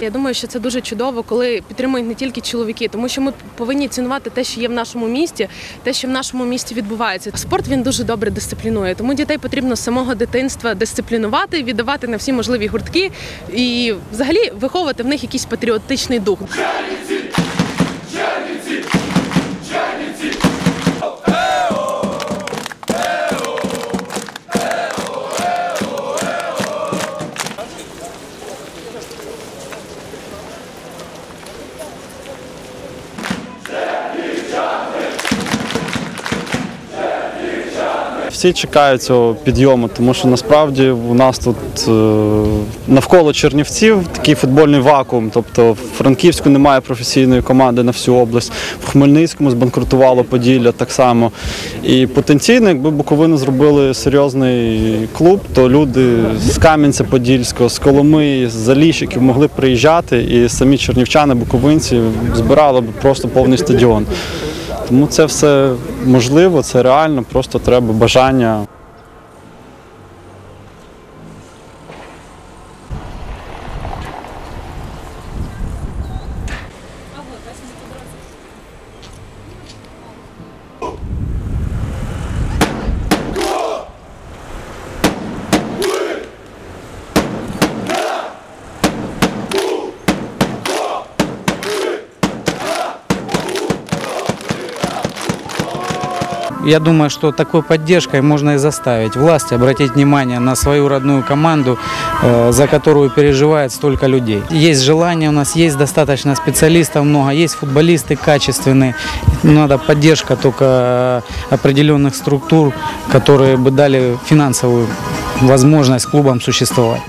Я думаю, що це дуже чудово, коли підтримують не тільки чоловіки, тому що ми повинні цінувати те, що є в нашому місті, те, що в нашому місті відбувається. Спорт він дуже добре дисциплінує, тому дітей потрібно з самого дитинства дисциплінувати, віддавати на всі можливі гуртки і взагалі виховувати в них якийсь патріотичний дух. Всі чекають цього підйому, тому що насправді у нас тут е, навколо Чернівців такий футбольний вакуум. Тобто в Франківську немає професійної команди на всю область, в Хмельницькому збанкрутувало Поділля так само. І потенційно, якби Буковину зробили серйозний клуб, то люди з Кам'янця-Подільського, з Коломиї, з Заліщиків могли приїжджати, і самі чернівчани, буковинці збирали б просто повний стадіон. Тому це все можливо, це реально, просто треба бажання. Я думаю, что такой поддержкой можно и заставить власти обратить внимание на свою родную команду, э, за которую переживает столько людей. Есть желание у нас, есть достаточно специалистов много, есть футболисты качественные. Надо поддержка только э, определенных структур, которые бы дали финансовую возможность клубам существовать.